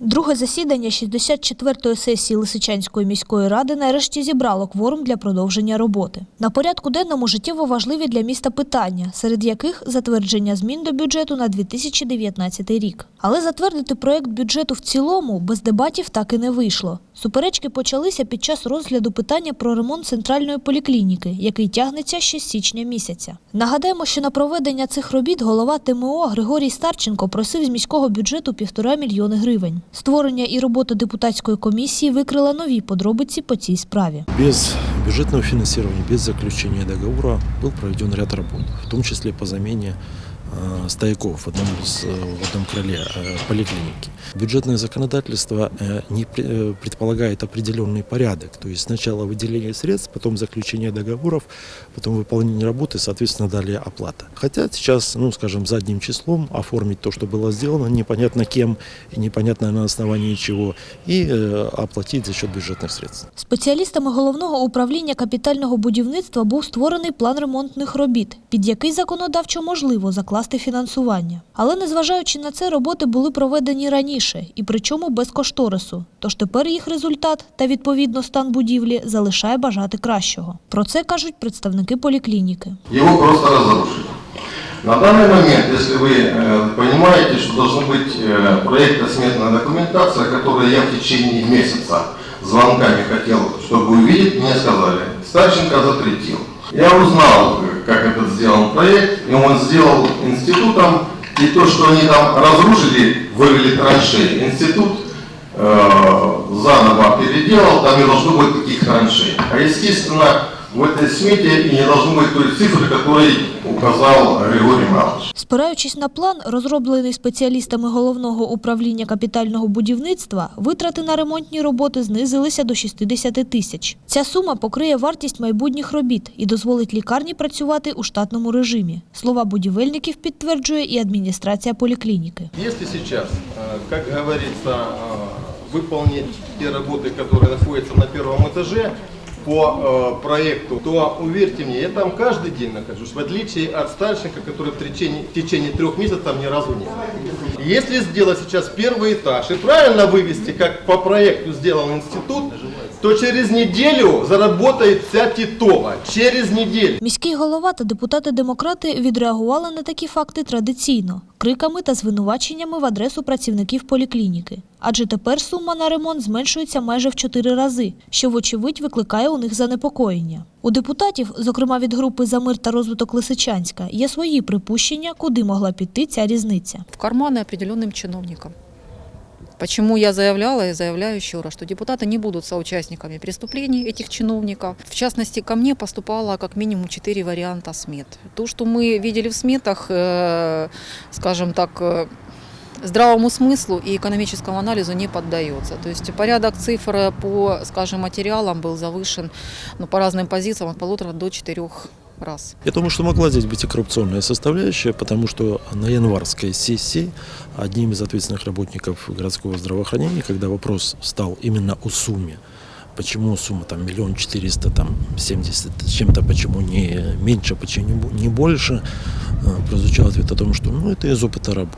Друге засідання 64-ї сесії Лисичанської міської ради нарешті зібрало кворум для продовження роботи. На порядку денному життєво важливі для міста питання, серед яких затвердження змін до бюджету на 2019 рік. Але затвердити проект бюджету в цілому без дебатів так і не вийшло. Суперечки почалися під час розгляду питання про ремонт центральної поліклініки, який тягнеться ще з січня місяця. Нагадаємо, що на проведення цих робіт голова ТМО Григорій Старченко просив з міського бюджету півтора мільйони гривень. Створення і робота депутатської комісії викрила нові подробиці по цій справі. Без бюджетного финансирования, без заключения договора был проведен ряд работ, в том числе по замене э, стояков в одном, из, э, в одном крыле э, поликлиники. Бюджетное законодательство э, не пре- э, предполагает определенный порядок, то есть сначала выделение средств, потом заключение договоров, потом выполнение работы, соответственно, далее оплата. Хотят сейчас, ну, скажем, задним числом оформить то, что было сделано, непонятно кем и непонятно на основании чего, и э, оплатить за счет бюджетных средств. Спеціалістами головного управління капітального будівництва був створений план ремонтних робіт, під який законодавчо можливо закласти фінансування. Але незважаючи на це, роботи були проведені раніше і причому без кошторису. Тож тепер їх результат та відповідно стан будівлі залишає бажати кращого. Про це кажуть представники поліклініки. Его просто разрушили. На данный момент, если вы э, понимаете, что должна быть э, проектно-сметная документация, которую я в течение месяца звонками хотел, чтобы увидеть, мне сказали, Старченко запретил. Я узнал, э, как этот сделан проект, и он сделал институтом, и то, что они там разрушили, вывели траншеи, институт э, заново переделал, там не должно быть таких траншей. А естественно, в этой смете и не должно быть той цифры, которую указал Григорий Михайлович. Спираючись на план, розроблений спеціалістами головного управління капітального будівництва, витрати на ремонтні роботи знизилися до 60 тисяч. Ця сума покриє вартість майбутніх робіт і дозволить лікарні працювати у штатному режимі. Слова будівельників підтверджує і адміністрація поліклініки. Если сейчас, э, как говорится, э, выполнить те работы, которые находятся на первом этаже по э, проекту, то уверьте мне, я там каждый день нахожусь, в отличие от Старченко, который в течение, в течение трех месяцев там ни разу не был. Если сделать сейчас первый этаж и правильно вывести, как по проекту сделан институт, то через неделю заработает вся Титова. Через неделю. Міський голова та депутати-демократи відреагували на такі факти традиційно криками та звинуваченнями в адресу працівників поліклініки. Адже тепер сума на ремонт зменшується майже в чотири рази, що вочевидь викликає у них занепокоєння. У депутатів, зокрема від групи за мир та розвиток Лисичанська, є свої припущення, куди могла піти ця різниця. в кармани определеним чиновникам. Почему я заявляла и заявляю еще раз, что депутаты не будут соучастниками преступлений этих чиновников. В частности, ко мне поступало как минимум четыре варианта смет. То, что мы видели в сметах, э, скажем так, э, здравому смыслу и экономическому анализу не поддается. То есть порядок цифр по, скажем, материалам был завышен ну, по разным позициям от полутора до четырех раз. Я думаю, что могла здесь быть и коррупционная составляющая, потому что на январской сессии одним из ответственных работников городского здравоохранения, когда вопрос встал именно о сумме, почему сумма там миллион четыреста там семьдесят с чем-то, почему не меньше, почему не бо- не больше, э, прозвучал ответ о том, что ну это из опыта работы.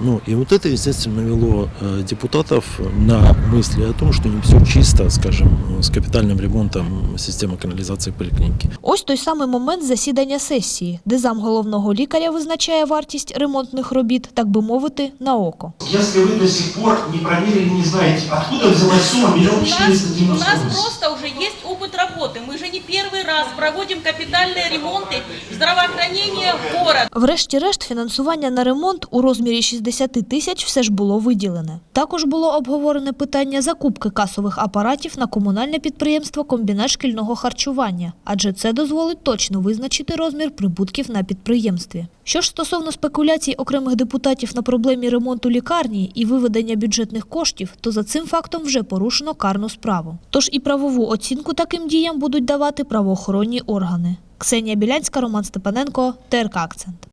Ну и вот это, естественно, навело э, депутатов на мысли о том, что не все чисто, скажем, с капитальным ремонтом системы канализации поликлиники. Ось той самий момент засідання сесії, де зам головного лікаря визначає вартість ремонтних робіт, так би мовити, на око. Если вы до сих пор не проверили, не знаете, откуда взялась сумма миллион У нас, четыреста у девяносто нас восемь? просто уже есть опыт работы. Мы же не первый раз проводим капитальные ремонты здравоохранения города. Врешті-решт, фінансування на ремонт у розмірі 60 тисяч все ж було виділене. Також було обговорене питання закупки касових апаратів на комунальне підприємство комбінат шкільного харчування, адже це дозволить точно визначити розмір прибутків на підприємстві. Що ж стосовно спекуляцій окремих депутатів на проблемі ремонту лікарні і виведення бюджетних коштів, то за цим фактом вже порушено карну справу. Тож і правову оцінку таким діям будуть давати правоохоронні органи. Ксенія Білянська, Роман Степаненко, ТРК Акцент.